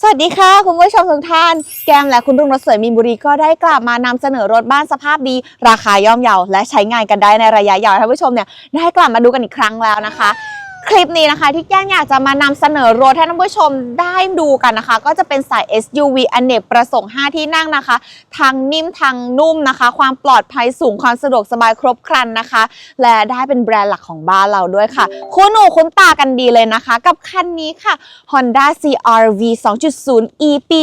สวัสดีค่ะ คุณผู้ชมทุกท่าน แกมและคุณรุ่งรถสวยมีนบุรีก็ได้กลับมานำเสนอรถบ้านสภาพดี ราคาย่อมเยาและใช้งานกันได้ในระยะยาวท่านผู้ชมเนี่ยได้กลับมาดูกันอีกครั้งแล้วนะคะ คลิปนี้นะคะที่แก้มอยากจะมานำเสนอรถให้ท่านผู้ชมได้ดูกันนะคะ ก็จะเป็นสาย SUV อเนกประสงค์ 5 ที่นั่งนะคะ ทางนิ่มทางนุ่มนะคะ ความปลอดภัยสูงความสะดวกสบายครบครันนะคะ และได้เป็นแบรนด์หลักของบ้านเราด้วยค่ะ คุ้นหูคุ้นตากันดีเลยนะคะ กับคันนี้ค่ะ Honda CR-V 2.0 E ปี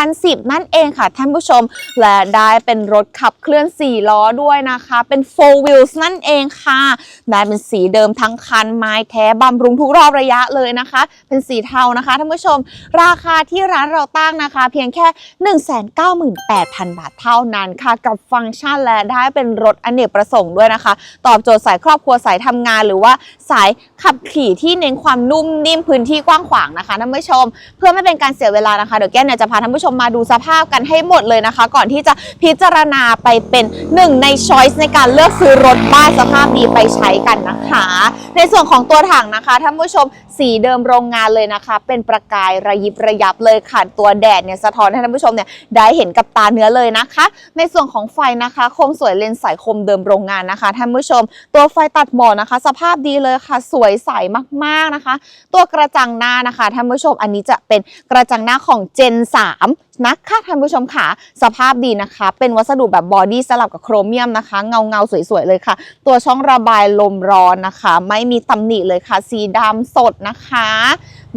2010 นั่นเองค่ะท่านผู้ชม และได้เป็นรถขับเคลื่อน 4 ล้อด้วยนะคะ เป็น 4 wheels นั่นเองค่ะได้เป็นสีเดิมทั้งคันไม้แท้บำรุงทุกรอบระยะเลยนะคะ เป็นสีเทานะคะท่านผู้ชม ราคาที่ร้านเราตั้งนะคะ เพียงแค่ 198,000 บาทเท่านั้นค่ะ กับฟังก์ชันและได้เป็นรถอเนกประสงค์ด้วยนะคะ ตอบโจทย์สายครอบครัวสายทำงานหรือว่า สายขับขี่ที่เน้นความนุ่มนิ่มพื้นที่กว้างขวางนะคะท่านผู้ชม เพื่อไม่เป็นการเสียเวลานะคะเดี๋ยวแก้เนี่ยจะพาท่านผู้ชมมาดูสภาพกันให้หมดเลยนะคะ ก่อนที่จะพิจารณาไปเป็นหนึ่งในช้อยส์ในการเลือกซื้อรถบ้านสภาพดีไปใช้กันนะคะ ในส่วนของตัวถังนะคะท่านผู้ชมสีเดิมโรงงานเลยนะคะ เป็นประกายระยิบระยับเลยค่ะตัวแดดเนี่ยสะท้อนให้ท่านผู้ชมเนี่ยได้เห็นกับตาเนื้อเลยนะคะ ในส่วนของไฟนะคะ คมสวยเลนส์ใสคมเดิมโรงงานนะคะท่านผู้ชม ตัวไฟตัดหมอกนะคะ สภาพดีเลยค่ะ สวยใสมากๆนะคะ ตัวกระจังหน้านะคะท่านผู้ชมอันนี้จะเป็นกระจังหน้าของ Gen 3นะคะท่านผู้ชมค่ะ สภาพดีนะคะ เป็นวัสดุแบบบอดี้สลับกับโครเมียมนะคะ เงาเงาๆสวยๆ เลยค่ะ ตัวช่องระบายลมร้อนนะคะ ไม่มีตำหนิเลยค่ะ สีดำสดนะคะ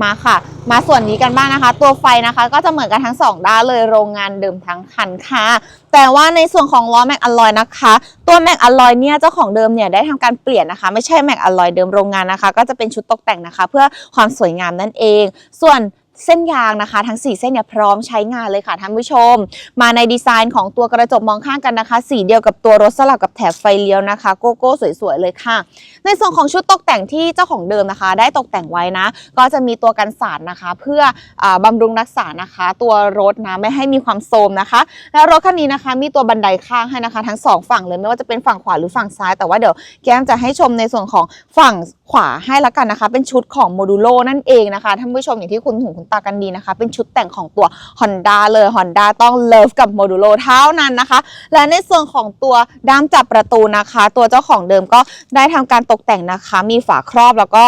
มาค่ะ มาส่วนนี้กันบ้างนะคะ ตัวไฟนะคะก็จะเหมือนกันทั้งสองด้านเลยโรงงานเดิมทั้งคันค่ะ แต่ว่าในส่วนของล้อแม็กอลลอยนะคะ ตัวแม็กอลลอยเนี่ยเจ้าของเดิมเนี่ยได้ทำการเปลี่ยนนะคะ ไม่ใช่แม็กอลลอยเดิมโรงงานนะคะ ก็จะเป็นชุดตกแต่งนะคะ เพื่อความสวยงามนั่นเอง ส่วน เส้นยางนะคะ ทั้ง 4 เส้นเนี่ยพร้อมใช้งานเลยค่ะท่านผู้ชม มาในดีไซน์ของตัวกระจกมองข้างกันนะคะ สีเดียวกับตัวรถสลับกับแถบไฟเลี้ยวนะคะ โกโก้สวยๆเลยค่ะ ในส่วนของชุดตกแต่งที่เจ้าของเดิมนะคะ ได้ตกแต่งไว้นะ ก็จะมีตัวกันสาดนะคะ เพื่ออาบำรุงรักษานะคะ ตัวรถนะไม่ให้มีความโทรมนะคะ แล้วรถคันนี้นะคะ มีตัวบันไดข้างให้นะคะ ทั้งสองฝั่งเลยไม่ว่าจะเป็นฝั่งขวาหรือฝั่งซ้ายแต่ว่าเดี๋ยวแก้มจะให้ชมในส่วนของฝั่งขวาให้ละกันนะคะ เป็นชุดของโมดูโลนั่นเองนะคะท่านผู้ชมอย่างที่คุณหูคุตากันดีนะคะ เป็นชุดแต่งของตัว Honda เลย Honda ต้องเลิฟกับโมดูโลเท่านั้นนะคะ และในส่วนของตัวด้ามจับประตูนะคะ ตัวเจ้าของเดิมก็ได้ทำการตกแต่งนะคะ มีฝาครอบแล้วก็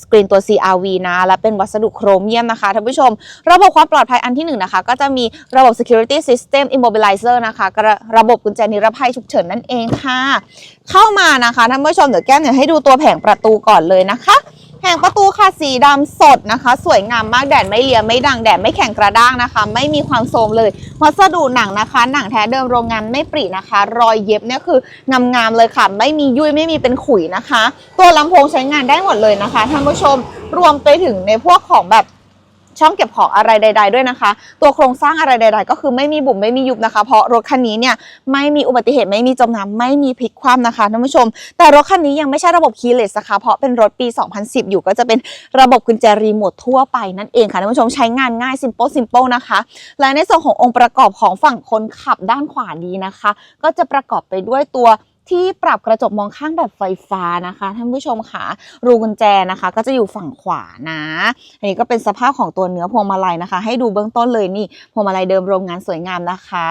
สกรีนตัว CRV นะ และเป็นวัสดุโครเมียมนะคะท่านผู้ชม ระบบความปลอดภัยอันที่หนึ่งนะคะ ก็จะมีระบบ security system immobilizer นะคะระระบบกุญแจนิรภัยฉุกเฉินนั่นเองค่ะ เข้ามานะคะท่านผู้ชม เดี๋ยวแก้มเนี่ยให้ดูตัวแผงประตูก่อนเลยนะคะ แห่งประตูค่ะสีดำสดนะคะ สวยงามมากแดดไม่เลียไม่ดังแดดไม่แข็งกระด้างนะคะ ไม่มีความโทรมเลยวัสดุหนังนะคะ หนังแท้เดิมโรงงานไม่ปรินะคะ รอยเย็บเนี่ยคืองามๆเลยค่ะ ไม่มียุ่ยไม่มีเป็นขุยนะคะ ตัวลำโพงใช้งานได้หมดเลยนะคะท่านผู้ชมรวมไปถึงในพวกของแบบ ช่องเก็บของอะไรใด ๆด้วยนะคะ ตัวโครงสร้างอะไรใด ๆ ก็คือไม่มีบุ๋มไม่มียุบนะคะ เพราะรถคันนี้เนี่ยไม่มีอุบัติเหตุไม่มีจมน้ำไม่มีพลิกคว่ำนะคะท่านผู้ชม แต่รถคันนี้ยังไม่ใช่ระบบคีย์เลสนะคะเพราะเป็นรถปี 2010 อยู่ก็จะเป็นระบบกุญแจรีโมททั่วไปนั่นเองค่ะท่านผู้ชมใช้งานง่าย simple simple นะคะ และในส่วนขององค์ประกอบของฝั่งคนขับด้านขวานี้นะคะ ก็จะประกอบไปด้วยตัว ที่ปรับกระจกมองข้างแบบไฟฟ้านะคะท่านผู้ชมค่ะรูกุญแจนะคะ ก็จะอยู่ฝั่งขวานะอันนี้ก็เป็นสภาพของตัวเนื้อพวงมาลัยนะคะ ให้ดูเบื้องต้นเลยนี่พวงมาลัยเดิมโรงงานสวยงามนะคะ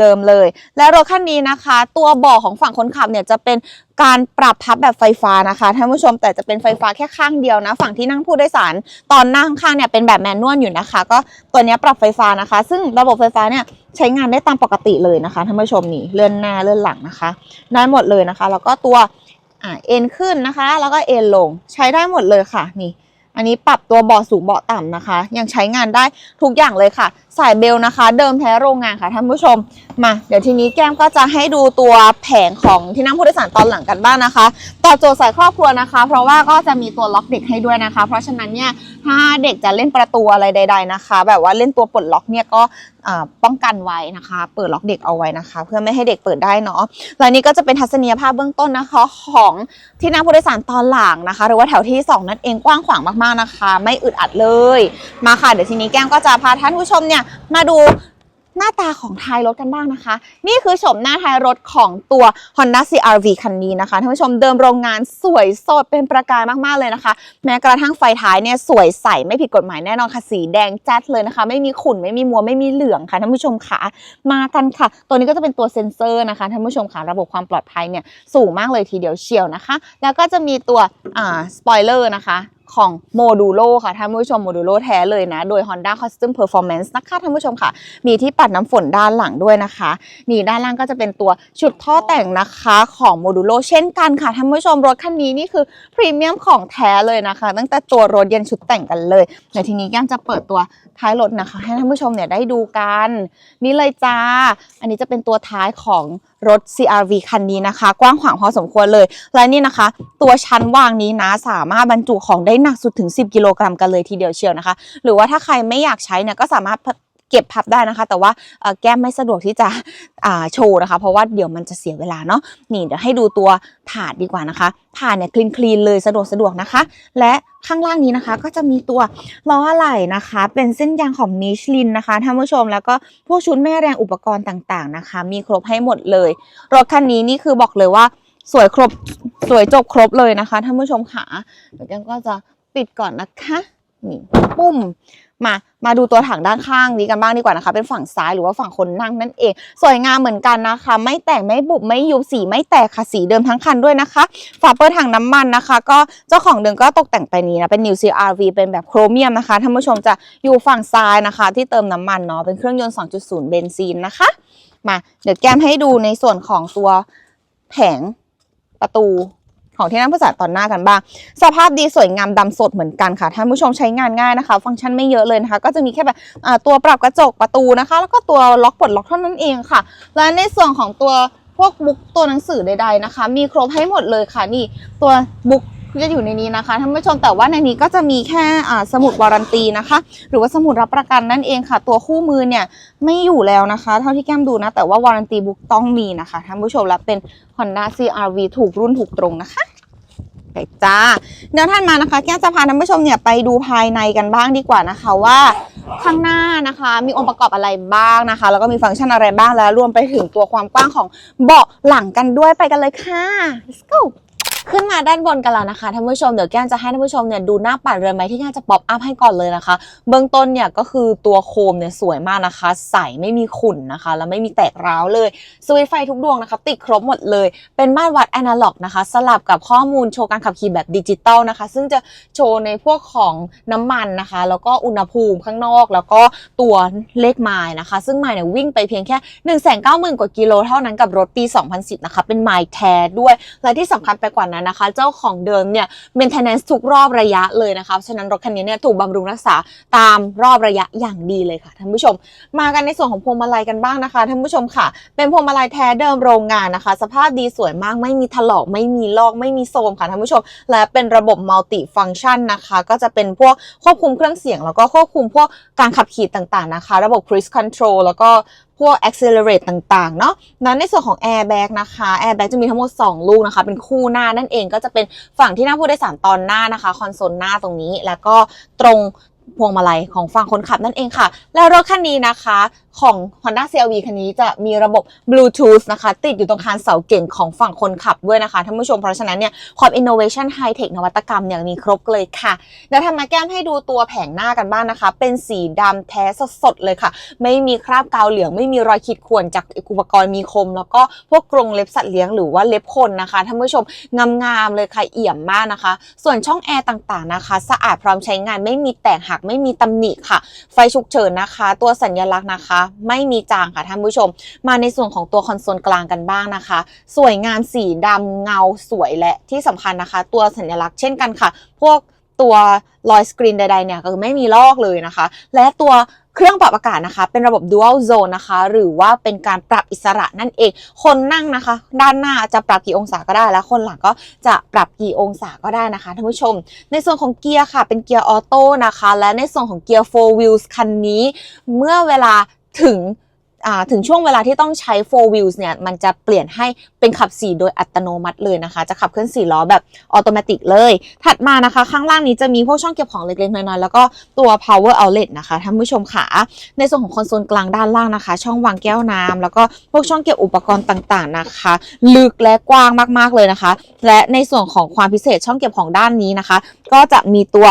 เดิมๆเลย และรถคันนี้นะคะ ตัวเบาะของฝั่งคนขับเนี่ยจะเป็นการปรับพับแบบไฟฟ้านะคะท่านผู้ชมแต่จะเป็นไฟฟ้าแค่ข้างเดียวนะ ฝั่งที่นั่งผู้โดยสาร ตอนนั่งข้างเนี่ยเป็นแบบแมนนวลอยู่นะคะ ก็ตัวนี้ปรับไฟฟ้านะคะ ซึ่งระบบไฟฟ้าเนี่ยใช้งานได้ตามปกติเลยนะคะท่านผู้ชมนี่เลื่อนหน้าเลื่อนหลังนะคะ ได้หมดเลยนะคะ แล้วก็ตัวอเอ็นขึ้นนะคะ แล้วก็เอ็นลงใช้ได้หมดเลยค่ะนี่ อันนี้ปรับตัวเบาะสูงเบาะต่ำนะคะ ยังใช้งานได้ทุกอย่างเลยค่ะ สายเบลนะคะ เดิมแท้โรงงานค่ะท่านผู้ชม มา เดี๋ยวทีนี้แก้มก็จะให้ดูตัวแผงของที่นั่งผู้โดยสารตอนหลังกันบ้างนะคะ ตอบโจทย์สายครอบครัวนะคะ เพราะว่าก็จะมีตัวล็อกเด็กให้ด้วยนะคะ เพราะฉะนั้นเนี่ย ถ้าเด็กจะเล่นประตูอะไรใด ๆนะคะ แบบว่าเล่นตัวปลดล็อกเนี่ยก็ป้องกันไว้นะคะ เปิดล็อกเด็กเอาไว้นะคะ เพื่อไม่ให้เด็กเปิดได้เนาะและนี่ก็จะเป็นทัศนียภาพเบื้องต้นนะคะของที่นั่งผู้โดยสารตอนหลังนะคะ หรือว่าแถวที่ 2 นั่นเองกว้างขวางมากๆนะคะ ไม่อึดอัดเลยมาค่ะเดี๋ยวทีนี้แก้มก็จะพาท่านผู้ชมเนี่ยมาดู หน้าตาของท้ายรถกันบ้างนะคะ นี่คือชมหน้าท้ายรถของตัว Honda CRV คันนี้นะคะท่านผู้ชมเดิมโรงงานสวยสดเป็นประกายมากๆเลยนะคะ แม้กระทั่งไฟท้ายเนี่ยสวยใสไม่ผิดกฎหมายแน่นอนค่ะสีแดงแจ๊ดเลยนะคะ ไม่มีขุ่นไม่มีมัวไม่มีเหลืองค่ะท่านผู้ชมค่ะมากันค่ะ ตัวนี้ก็จะเป็นตัวเซ็นเซอร์นะคะท่านผู้ชมค่ะระบบความปลอดภัยเนี่ยสูงมากเลยทีเดียวเชียวนะคะ แล้วก็จะมีตัวอ่าสปอยเลอร์นะคะ ของโมดูโลค่ะท่านผู้ชมโมดูโลแท้เลยนะ โดย Honda Custom Performance นะคะท่านผู้ชมค่ะ มีที่ปัดน้ำฝนด้านหลังด้วยนะคะ นี่ด้านล่างก็จะเป็นตัวชุดท่อแต่งนะคะของโมดูโลเช่นกันค่ะท่านผู้ชมรถคันนี้นี่คือพรีเมียมของแท้เลยนะคะ ตั้งแต่ตัวรถยันชุดแต่งกันเลยเดี๋ยวทีนี้แก้มจะเปิดตัวท้ายรถนะคะ ให้ท่านผู้ชมเนี่ยได้ดูกัน นี่เลยจ้า อันนี้จะเป็นตัวท้ายของ รถ CRV คันนี้นะคะ กว้างขวางพอสมควรเลย และนี่นะคะ ตัวชั้นวางนี้นะสามารถบรรจุของได้หนักสุดถึง 10 กิโลกรัมกันเลยทีเดียวเชียวนะคะ หรือว่าถ้าใครไม่อยากใช้เนี่ยก็สามารถ เก็บพับได้นะคะ แต่ว่าแก้มไม่สะดวกที่จะโชว์นะคะ เพราะว่าเดี๋ยวมันจะเสียเวลาเนาะนี่เดี๋ยวให้ดูตัวถาดดีกว่านะคะถาดเนี่ยคลีนคลีนเลยสะดวกสะดวกนะคะ และข้างล่างนี้นะคะ ก็จะมีตัวล้ออะไหล่นะคะ เป็นเส้นยางของมิชลินนะคะท่านผู้ชมแล้วก็พวกชุดแม่แรงอุปกรณ์ต่างๆนะคะ มีครบให้หมดเลยรถคันนี้นี่คือบอกเลยว่าสวยครบสวยจบครบเลยนะคะท่านผู้ชมค่ะเดี๋ยวแก้มก็จะปิดก่อนนะคะ นี่ปุ้มมา มาดูตัวถังด้านข้างนี้กันบ้างดีกว่านะคะ เป็นฝั่งซ้ายหรือว่าฝั่งคนนั่งนั่นเอง สวยงามเหมือนกันนะคะ ไม่แต่งไม่บุบไม่ยุบสีไม่แตกค่ะสีเดิมทั้งคันด้วยนะคะ ฝาเปิดถังน้ำมันนะคะ ก็เจ้าของเดิมก็ตกแต่งไปนี้นะ เป็น New CRV เป็นแบบโครเมียมนะคะท่านผู้ชมจะอยู่ฝั่งซ้ายนะคะ ที่เติมน้ำมันเนาะ เป็นเครื่องยนต์ 2.0 เบนซินนะคะ มา เดี๋ยวแก้มให้ดูในส่วนของตัวแผงประตู ของที่นั่งผู้โดยสารตอนหน้ากันบ้าง สภาพดีสวยงามดำสดเหมือนกันค่ะท่านผู้ชมใช้งานง่ายนะคะ ฟังก์ชันไม่เยอะเลยนะคะ ก็จะมีแค่แบบตัวปรับกระจกประตูนะคะ แล้วก็ตัวล็อกปลดล็อกเท่านั้นเองค่ะ และในส่วนของตัวพวกบุ๊กตัวหนังสือใดๆนะคะ มีครบให้หมดเลยค่ะนี่ตัวบุ๊ก จะอยู่ในนี้นะคะท่านผู้ชมแต่ว่าในนี้ก็จะมีแค่สมุดวารันตีนะคะ หรือว่าสมุดรับประกันนั่นเองค่ะ ตัวคู่มือเนี่ยไม่อยู่แล้วนะคะ เท่าที่แก้มดูนะ แต่ว่าวารันตีบุ๊กต้องมีนะคะท่านผู้ชมและเป็น Honda CRV ถูกรุ่นถูกตรงนะคะไปจ้าเดี๋ยวท่านมานะคะ แก้วจะพาท่านผู้ชมเนี่ยไปดูภายในกันบ้างดีกว่านะคะว่าข้างหน้านะคะ มีองค์ประกอบอะไรบ้างนะคะ แล้วก็มีฟังก์ชันอะไรบ้างแล้วรวมไปถึงตัวความกว้างของเบาะหลังกันด้วยไปกันเลยค่ะ let's go ขึ้นมาด้านบนกันแล้วนะคะท่านผู้ชมเดี๋ยวแก้มจะให้ท่านผู้ชมเนี่ยดูหน้าปัดเรือนไม้ที่แก้มจะป๊อปอัพให้ก่อนเลยนะคะ เบื้องต้นเนี่ยก็คือตัวโคมเนี่ยสวยมากนะคะ ใสไม่มีขุ่นนะคะ แล้วไม่มีแตกร้าวเลยสวิตช์ไฟทุกดวงนะคะติดครบหมดเลย เป็นมาตรวัดแอนาล็อกนะคะ สลับกับข้อมูลโชว์การขับขี่แบบดิจิตอลนะคะ ซึ่งจะโชว์ในพวกของน้ำมันนะคะ แล้วก็อุณหภูมิข้างนอก แล้วก็ตัวเลขไมล์นะคะ ซึ่งไมล์เนี่ยวิ่งไปเพียงแค่1 9 0 0 0 0กว่ากิโลเท่านั้นกับรถปี 2010นะคะเป็นไมล์แท้ด้วยและที่สำคัญไปกว่านั้นนะคะ เจ้าของเดิมเนี่ย maintenance ทุกรอบระยะเลยนะคะฉะนั้นรถคันนี้เนี่ยถูกบำรุงรักษาตามรอบระยะอย่างดีเลยค่ะท่านผู้ชม มากันในส่วนของพวงมาลัยกันบ้างนะคะท่านผู้ชมค่ะ เป็นพวงมาลัยแท้เดิมโรงงานนะคะ สภาพดีสวยมากไม่มีถลอกไม่มีลอกไม่มีโซมค่ะท่านผู้ชม และเป็นระบบมัลติฟังชันนะคะ ก็จะเป็นพวกควบคุมเครื่องเสียง แล้วก็ควบคุมพวกการขับขี่ต่างๆนะคะ ระบบ cruise control แล้วก็พวก accelerate ต่างๆ เนาะนั้นในส่วนของ airbag นะคะ airbag จะมีทั้งหมด 2 ลูกนะคะ เป็นคู่หน้านั่นเองก็จะเป็นฝั่งที่นั่งผู้โดยสารตอนหน้านะคะ คอนโซลหน้าตรงนี้ แล้วก็ตรงพวงมาลัยของฝั่งคนขับนั่นเองค่ะ และรถคันนี้นะคะ ของ Honda CRV คันนี้จะมีระบบ Bluetooth นะคะ ติดอยู่ตรงคานเสาเก่งของฝั่งคนขับด้วยนะคะท่านผู้ชมเพราะฉะนั้นเนี่ยความ innovation high tech นวัตกรรมเนี่ยมีครบเลยค่ะเดี๋ยวทำมาแก้มให้ดูตัวแผงหน้ากันบ้างนะคะ เป็นสีดำแท้สดๆเลยค่ะ ไม่มีคราบกาวเหลือง ไม่มีรอยขีดข่วนจากอุปกรณ์มีคม แล้วก็พวกกรงเล็บสัตว์เลี้ยงหรือว่าเล็บคนนะคะท่านผู้ชมงามๆเลยค่ะเอี่ยมมากนะคะ ส่วนช่องแอร์ต่างๆนะคะ สะอาดพร้อมใช้งานไม่มีแตกหักไม่มีตำหนิค่ะ ไฟฉุกเฉินนะคะ ตัวสัญลักษณ์นะคะไม่มีจางค่ะท่านผู้ชม มาในส่วนของตัวคอนโซลกลางกันบ้างนะคะ สวยงามสีดำเงาสวยและที่สำคัญนะคะ ตัวสัญลักษณ์เช่นกันค่ะ พวกตัวรอยสกรีนใดๆเนี่ยก็คือไม่มีลอกเลยนะคะ และตัวเครื่องปรับอากาศนะคะ เป็นระบบ dual zone นะคะ หรือว่าเป็นการปรับอิสระนั่นเอง คนนั่งนะคะ ด้านหน้าจะปรับกี่องศาก็ได้ แล้วคนหลังก็จะปรับกี่องศาก็ได้นะคะท่านผู้ชม ในส่วนของเกียร์ค่ะ เป็นเกียร์ออโต้นะคะ และในส่วนของเกียร์4 wheels คันนี้ เมื่อเวลา ถึงอ่าถึงช่วงเวลาที่ต้องใช้ four wheels เนี่ย มันจะเปลี่ยนให้เป็นขับ 4 โดยอัตโนมัติเลยนะคะ จะขับเคลื่อน4ล้อแบบออโตเมติกเลย ถัดมานะคะ ข้างล่างนี้จะมีพวกช่องเก็บของเล็กๆน้อยๆ แล้วก็ตัว power outlet นะคะท่านผู้ชมค่ะในส่วนของคอนโซลกลางด้านล่างนะคะ ช่องวางแก้วน้ำแล้วก็พวกช่องเก็บอุปกรณ์ต่างๆนะคะ ลึกและกว้างมากๆเลยนะคะ และในส่วนของความพิเศษช่องเก็บของด้านนี้นะคะ ก็จะมีตัว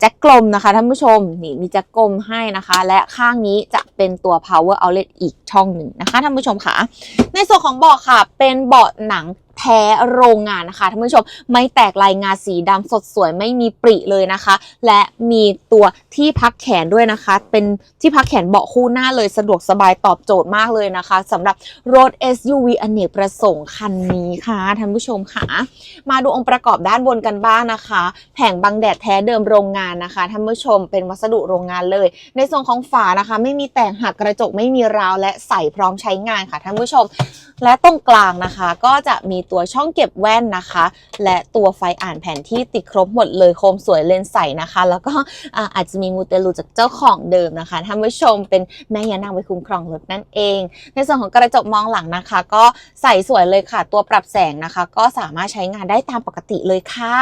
แจ็คกลมนะคะท่านผู้ชมนี่มีแจ็คกลมให้นะคะ และข้างนี้จะเป็นตัว power outlet อีกช่องหนึ่งนะคะท่านผู้ชมค่ะ ในส่วนของเบาะค่ะ เป็นเบาะหนัง แท้โรงงานนะคะท่านผู้ชมไม่แตกลายงาสีดำสดสวยไม่มีปริเลยนะคะ และมีตัวที่พักแขนด้วยนะคะ เป็นที่พักแขนเบาะคู่หน้าเลยสะดวกสบายตอบโจทย์มากเลยนะคะสำหรับรถ SUV อเนกประสงค์คันนี้ค่ะท่านผู้ชมค่ะ มาดูองค์ประกอบด้านบนกันบ้างนะคะ แผงบังแดดแท้เดิมโรงงานนะคะท่านผู้ชมเป็นวัสดุโรงงานเลย ในส่วนของฝานะคะ ไม่มีแต่งหักกระจกไม่มีราว และใส่พร้อมใช้งานค่ะท่านผู้ชม และตรงกลางนะคะ ก็จะมีตัวช่องเก็บแว่นนะคะ และตัวไฟอ่านแผนที่ติดครบหมดเลยโคมสวยเลนส์ใสนะคะ แล้วก็อาจจะมีมูเตลูจากเจ้าของเดิมนะคะท่านผู้ชมเป็นแม่ยานางไว้คุ้มครองรถนั่นเอง ในส่วนของกระจกมองหลังนะคะ ก็ใส่สวยเลยค่ะ ตัวปรับแสงนะคะ ก็สามารถใช้งานได้ตามปกติเลยค่ะ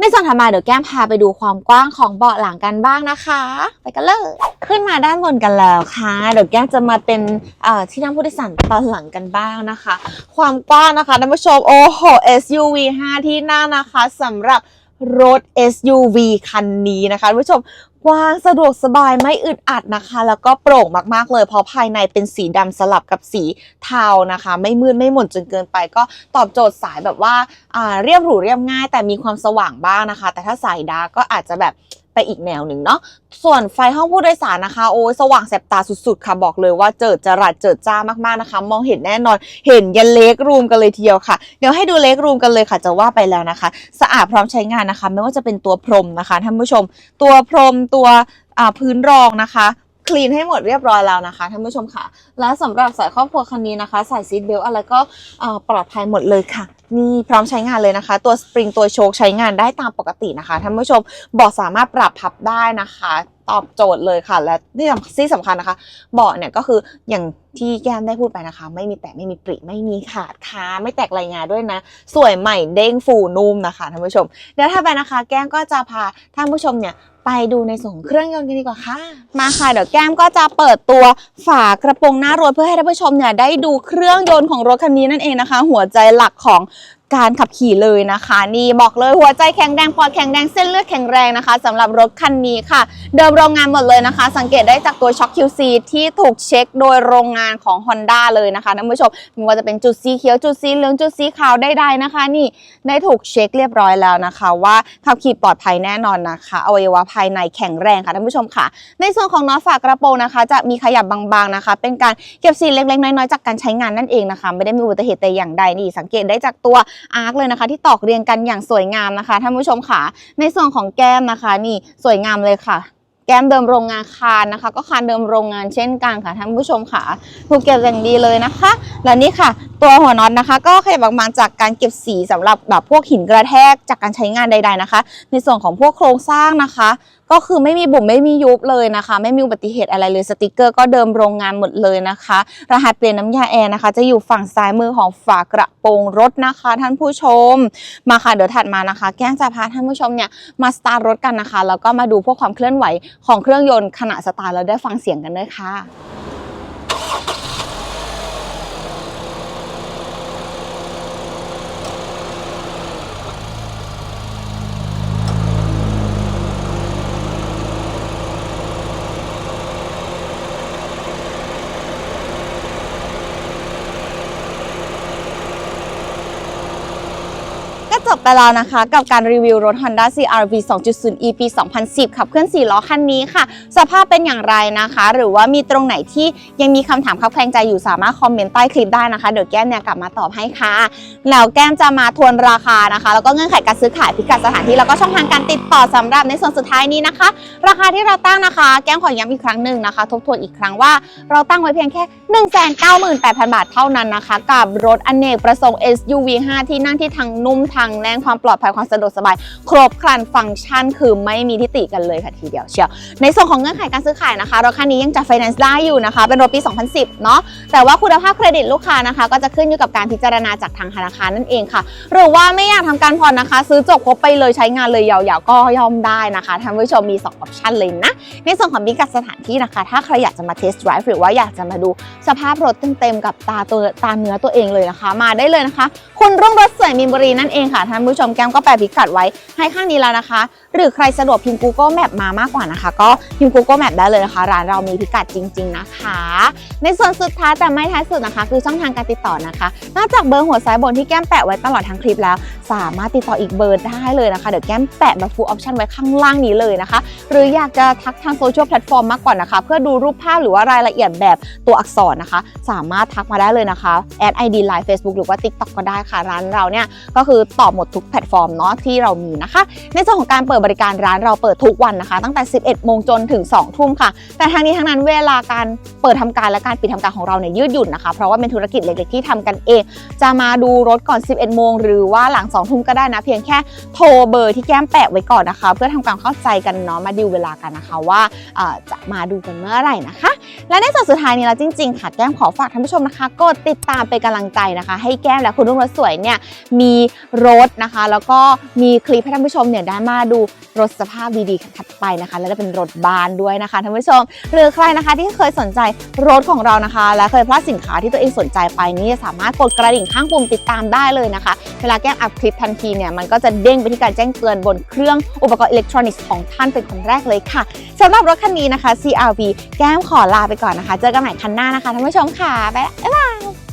ในส่วนถัดมาเดี๋ยวแก้มพาไปดูความกว้างของเบาะหลังกันบ้างนะคะ ไปกันเลย ขึ้นมาด้านบนกันแล้วค่ะ เดี๋ยวแก้มจะมาเป็นที่นั่งผู้โดยสารตอนหลังกันบ้างนะคะ ความกว้างนะคะท่านผู้ชมโอ้โห SUV 5 ที่นั่งนะคะสำหรับ รถ SUV คันนี้นะคะคุณผู้ชมกว้างสะดวกสบายไม่อึดอัดนะคะ แล้วก็โปร่งมากๆเลย เพราะภายในเป็นสีดำสลับกับสีเทานะคะ ไม่มืดไม่หม่นจนเกินไป ก็ตอบโจทย์สายแบบว่าาเรียบหรูเรียบง่าย แต่มีความสว่างบ้างนะคะ แต่ถ้าสายดาร์กก็อาจจะแบบ ไปอีกแนวหนึ่งเนาะส่วนไฟห้องผู้โดยสารนะคะโอ้ยสว่างแสบตาสุดๆค่ะบอกเลยว่าเจิดจรัสเจิดจ้ามากๆนะคะ มองเห็นแน่นอนเห็นยันเล็กรูมกันเลยทีเดียวค่ะ เดี๋ยวให้ดูเล็กรูมกันเลยค่ะจะว่าไปแล้วนะคะ สะอาดพร้อมใช้งานนะคะ ไม่ว่าจะเป็นตัวพรมนะคะท่านผู้ชม ตัวพรมตัวพื้นรองนะคะ คลีนให้หมดเรียบร้อยแล้วนะคะท่านผู้ชมค่ะ และสำหรับสายครอบครัวคันนี้นะคะใส่ซีทเบลต์อะไรก็ปลอดภัยหมดเลยค่ะนี่พร้อมใช้งานเลยนะคะ ตัวสปริงตัวโชคใช้งานได้ตามปกตินะคะท่านผู้ชมเบาะสามารถปรับพับได้นะคะ ตอบโจทย์เลยค่ะ และที่สำที่สำคัญนะคะ เบาะเนี่ยก็คืออย่างที่แก้มได้พูดไปนะคะ ไม่มีแตกไม่มีปริไม่มีขาดค้าไม่แตกรายงานด้วยนะ สวยใหม่เด้งฟูนุ่มนะคะท่านผู้ชมเดี๋ยวถ้าไปนะคะ แก้มก็จะพาท่านผู้ชมเนี่ย ไปดูในส่วนของเครื่องยนต์กันดีกว่าค่ะ มาค่ะ เดี๋ยวแก้มก็จะเปิดตัวฝากระโปรงหน้ารถเพื่อให้ท่านผู้ชมเนี่ยได้ดูเครื่องยนต์ของรถคันนี้นั่นเองนะคะ หัวใจหลักของ การขับขี่เลยนะคะ นี่บอกเลยหัวใจแข็งแรงปอดแข็งแรงเส้นเลือดแข็งแรงนะคะสำหรับรถคันนี้ค่ะ เดิมโรงงานหมดเลยนะคะ สังเกตได้จากตัวช็อค QC ที่ถูกเช็คโดยโรงงานของ Honda เลยนะคะท่านผู้ชมไม่ว่าจะเป็นจุดสีเขียวจุดสีเหลืองจุดสีขาวใดๆนะคะ นี่ได้ถูกเช็คเรียบร้อยแล้วนะคะ ว่าขับขี่ปลอดภัยแน่นอนนะคะอวัยวะภายในแข็งแรงค่ะท่านผู้ชมค่ะ ในส่วนของน็อตฝากระโปรงนะคะ จะมีขยับบางๆนะคะ เป็นการเก็บสีเล็กๆน้อยๆจากการใช้งานนั่นเองนะคะ ไม่ได้มีอุบัติเหตุแต่อย่างใดนี่สังเกตได้จากตัวอาร์คเลยนะคะ ที่ตอกเรียงกันอย่างสวยงามนะคะท่านผู้ชมค่ะ ในส่วนของแก้มนะคะนี่สวยงามเลยค่ะแก้มเดิมโรงงานคานนะคะ ก็คานเดิมโรงงานเช่นกันค่ะท่านผู้ชมค่ะถูกเก็บอย่างดีเลยนะคะ และนี่ค่ะ ตัวหัวน็อตนะคะ ก็ขยับบางๆจากการเก็บสีสำหรับแบบพวกหินกระแทกจากการใช้งานใด ๆนะคะ ในส่วนของพวกโครงสร้างนะคะ ก็คือไม่มีบุ๋มไม่มียุบเลยนะคะ ไม่มีอุบัติเหตุอะไรเลยสติกเกอร์ก็เดิมโรงงานหมดเลยนะคะ รหัสเปลี่ยนน้ำยาแอร์นะคะ จะอยู่ฝั่งซ้ายมือของฝากระโปรงรถนะคะ ท่านผู้ชมมาค่ะเดี๋ยวถัดมานะคะ แก้งจะพาท่านผู้ชมเนี่ยมาสตาร์ทรถกันนะคะ แล้วก็มาดูพวกความเคลื่อนไหวของเครื่องยนต์ขณะสตาร์ทแล้วได้ฟังเสียงกันด้วยค่ะ จบไปแล้วนะคะกับการรีวิวรถ Honda CR-V 2.0 e ปี 2010 ขับเคลื่อน 4 ล้อคันนี้ค่ะ สภาพเป็นอย่างไรนะคะ หรือว่ามีตรงไหนที่ยังมีคำถามคับแคลงใจอยู่สามารถคอมเมนต์ใต้คลิปได้นะคะ เดี๋ยวแก้มเนี่ยกลับมาตอบให้ค่ะ แล้วแก้มจะมาทวนราคานะคะ แล้วก็เงื่อนไขการซื้อขายพิกัดสถานที่แล้วก็ช่องทางการติดต่อสำหรับในส่วนสุดท้ายนี้นะคะ ราคาที่เราตั้งนะคะ แก้มขอย้ำอีกครั้งหนึ่งนะคะ ทบทวนอีกครั้งว่าเราตั้งไว้เพียงแค่ 198,000 บาทเท่านั้นนะคะ กับรถอเนกประสงค์ SUV 5 ที่นั่งที่ทั้งนุ่มทั้งแน่นความปลอดภัยความสะดวกสบาย ครบครันฟังก์ชันคือไม่มีทิฏฐิกันเลยค่ะทีเดียวเชียว ในส่วนของเงื่อนไขการซื้อขายนะคะรถคันนี้ยังจะไฟแนนซ์ได้อยู่นะคะ เป็นรถปี 2010 เนาะแต่ว่าคุณภาพเครดิตลูกค้านะคะ ก็จะขึ้นอยู่กับการพิจารณาจากทางธนาคารนั่นเองค่ะ หรือว่าไม่อยากทำการผ่อนนะคะ ซื้อจบครบไปเลยใช้งานเลยยาวๆก็ย่อมได้นะคะท่านผู้ชมมี2ออปชันเลยนะในส่วนของพิกัดสถานที่นะคะ ถ้าใครอยากจะมาเทสต์ไดรฟ์หรือว่าอยากจะมาดูสภาพรถเต็มๆกับตาตัวตาเนื้อตัวเองเลยนะคะ มาได้เลยนะคะ คุณรุ่งรถสวยมีนบุรีนั่นเองค่ะท่านผู้ชมแก้มก็แปะพิกัดไว้ให้ข้างนี้แล้วนะคะหรือใครสะดวกพิมพ์ Google Map มามากกว่านะคะ ก็พิมพ์ Google Map ได้เลยนะคะ ร้านเรามีพิกัดจริง ๆ นะคะ ในส่วนสุดท้ายแต่ไม่ท้ายสุดนะคะ คือช่องทางการติดต่อนะคะ นอกจากเบอร์หัวซ้ายบนที่แก้มแปะไว้ตลอดทั้งคลิปแล้ว สามารถติดต่ออีกเบอร์ได้เลยนะคะ เดี๋ยวแก้มแปะแบบ full option ไว้ข้างล่างนี้เลยนะคะ หรืออยากจะทักทางโซเชียลแพลตฟอร์มมากกว่านะคะ เพื่อดูรูปภาพหรือว่ารายละเอียดแบบตัวอักษรนะคะ สามารถทักมาได้เลยนะคะแอด ID Line Facebook หรือว่า TikTok ก็ได้ค่ะร้านเราเนี่ยก็คือตอบหมดทุกแพลตฟอร์มเนาะที่เรามีนะคะ ในส่วนของการเปิดบริการร้านเราเปิดทุกวันนะคะ ตั้งแต่ 11 โมงจนถึง 2 ทุ่มค่ะ แต่ทั้งนี้ทั้งนั้นเวลาการเปิดทำการและการปิดทำการของเราเนี่ยยืดหยุ่นนะคะ เพราะว่าเป็นธุรกิจเล็กๆที่ทำกันเอง จะมาดูรถก่อน 11 โมง หรือว่าหลัง 2 ทุ่มก็ได้นะ เพียงแค่โทรเบอร์ที่แก้มแปะไว้ก่อนนะคะ เพื่อทำความเข้าใจกันเนาะมาดิวเวลากันนะคะว่าจะมาดูกันเมื่อไหร่นะคะ และในส่วนสุดท้ายนี้แล้วจริงๆค่ะแก้มขอฝากท่านผู้ชมนะคะกดติดตามเป็นกำลังใจนะคะ ให้แก้มและคุณรุ่งรถสวยเนี่ยมีรถนะคะ แล้วก็มีคลิปให้ท่านผู้ชมเนี่ยได้มาดูรถสภาพดีๆถัดไปนะคะ และได้เป็นรถบานด้วยนะคะท่านผู้ชม หรือใครนะคะที่เคยสนใจรถของเรานะคะ และเคยพลาดสินค้าที่ตัวเองสนใจไปนี่สามารถกดกระดิ่งข้างปุ่มติดตามได้เลยนะคะ เวลาแก้มอัพคลิปทันทีเนี่ยมันก็จะเด้งไปที่การแจ้งเตือนบนเครื่องอุปกรณ์อิเล็กทรอนิกส์ของท่านเป็นคนแรกเลยค่ะสำหรับรถคันนี้นะคะ CRV แก้มขอลาไปก่อนนะคะ เจอกันใหม่คันหน้านะคะท่านผู้ชมค่ะบ๊ายบาย